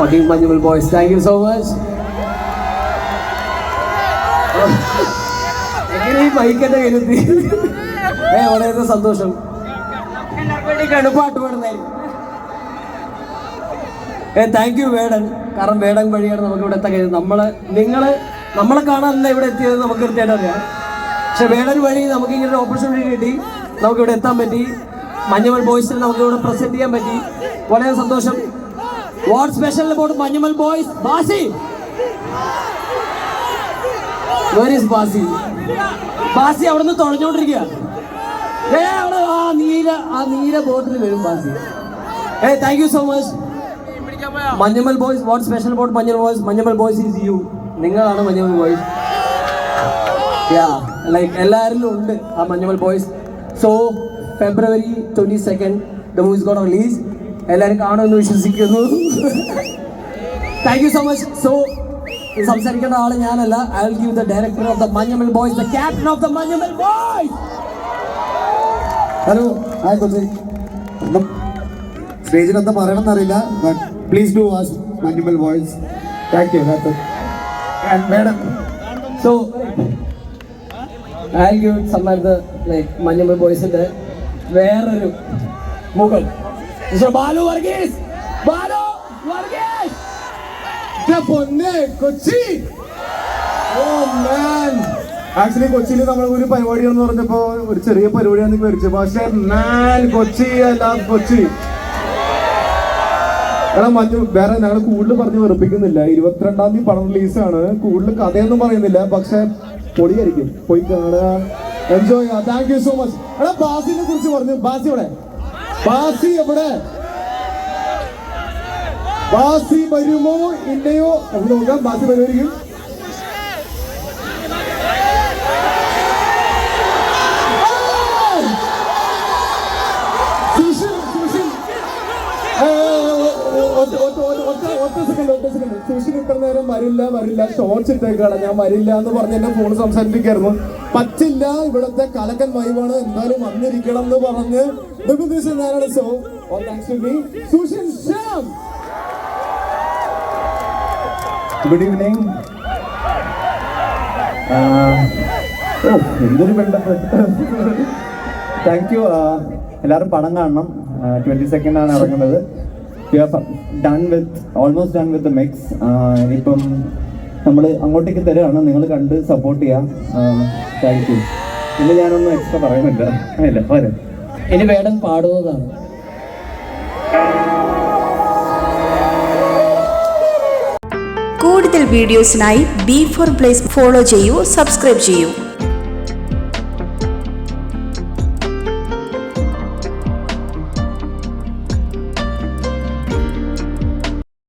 fucking Manjumal boys. Thank you so much. എങ്ങനെ ഈ മൈക്കെന്നെ കരുതി ഏ വളരെ സന്തോഷം. വേണ്ടിയിട്ടാണ് പാട്ട് പാടുന്നത് ഏ താങ്ക് യു വേടൻ. കാരണം വേടൻ വഴിയാണ് നമുക്ക് ഇവിടെ എത്താൻ കഴിയുന്നത്. നമ്മൾ നിങ്ങൾ നമ്മളെ കാണാനല്ല ഇവിടെ എത്തിയത് നമുക്ക് കൃത്യമായിട്ട് അറിയാം. പക്ഷെ വേടൻ വഴി നമുക്ക് ഇങ്ങനെ ഒരു ഓപ്പർച്യൂണിറ്റി കിട്ടി. നമുക്ക് ഇവിടെ എത്താൻ പറ്റി. മഞ്ഞമൽ ബോയ്സിൽ നമുക്ക് ഇവിടെ പ്രസന്റ് ചെയ്യാൻ പറ്റി. വളരെ സന്തോഷം. What special about Manjummel boys Basi Basi Basi അവിടെ നിന്ന് തുഴഞ്ഞോണ്ടിരിക്കുക ഏ ആ നീല ആ നീല ബോട്ടിൽ വരും ബാസി ഏ thank you so much Manjummel boys what special about Manjummel boys Manjummel boys is you നിങ്ങളാണ് മഞ്ഞമൽ ബോയ്സ് യാ ലൈക്ക് എല്ലാവരിലും ഉണ്ട് ആ Manjummel boys so February twenty second the movies got release എല്ലാവരും കാണുമെന്ന് വിശ്വസിക്കുന്നു. Thank you so much so സംസാരിക്കേണ്ട ആൾ ഞാനല്ല. I will give the director of the Manjummel boys the captain of the Manjummel boys hello hi Kochi. സ്റ്റേജിൽ എന്താ പറയണം എന്നറിയില്ല but please do watch Manjummel boys thank you madam so I give സമ്മാനത്ത് like Manjummel ബോയ്സിന്റെ വേറൊരു മുകൾ Balu Varghese Balu Varghese Kochi! Oh man actually കൊച്ചിയിൽ നമ്മൾ ഒരു പരിപാടി എന്ന് പറഞ്ഞപ്പോ ഒരു ചെറിയ പരിപാടിയാണ് വിചാരിച്ചത് പക്ഷേ മാൻ കൊച്ചി അല്ല കൊച്ചി. എടാ മഞ്ഞു വേറെ ഞങ്ങൾ കൂടുതൽ പറഞ്ഞ് വെറുപ്പിക്കുന്നില്ല. ഇരുപത്തിരണ്ടാം തീയതി പടം റിലീസാണ്. കൂടുതൽ കഥയൊന്നും പറയുന്നില്ല. പക്ഷെ പൊളിയായിരിക്കും. പോയി കാണുക. Enjoy thank you so much എടാ ബാസിനെ കുറിച്ച് പറഞ്ഞു. ബാസി എവിടെ? ബാസി എവിടെ? ബാസി വരുമോ? ഇല്ലയോ? നമുക്ക് നോക്കാം. ബാസി വരുമായിരിക്കും സുഷിൻ ഇത്ര നേരം വരില്ല വരില്ല. ഷോർട്സ് ഇട്ടേക്കാണ്. ഞാൻ വരില്ല എന്ന് പറഞ്ഞ് എന്നെ ഫോൺ സംസാരിപ്പിക്കായിരുന്നു. പറ്റില്ല ഇവിടുത്തെ കലക്കൻ വൈവാണ് എന്തായാലും വന്നിരിക്കണം എന്ന് പറഞ്ഞ് ദുഃഖദിവസം ഞാനാണ് so Sushin Shyam good evening എന്തൊരു ബന്ധപ്പെട്ട് താങ്ക് യു എല്ലാവരും പണം കാണണം. ട്വന്റി സെക്കൻഡ് ആണ് ഇറങ്ങുന്നത്. Done with almost done with mix ഇനിയിപ്പം നമ്മൾ അങ്ങോട്ടേക്ക് തരുകയാണ് നിങ്ങൾ കണ്ട് സപ്പോർട്ട് ചെയ്യാം. താങ്ക് യു പിന്നെ ഞാനൊന്നും എക്സ്ട്രാ പറയുന്നില്ല. അല്ല പോരെ. ഇനി വേടൻ പാടുന്നതാണ്. കൂടുതൽ വീഡിയോസിനായി ബി ഫോർ പ്ലേസ് ഫോളോ ചെയ്യൂ സബ്സ്ക്രൈബ് ചെയ്യൂ.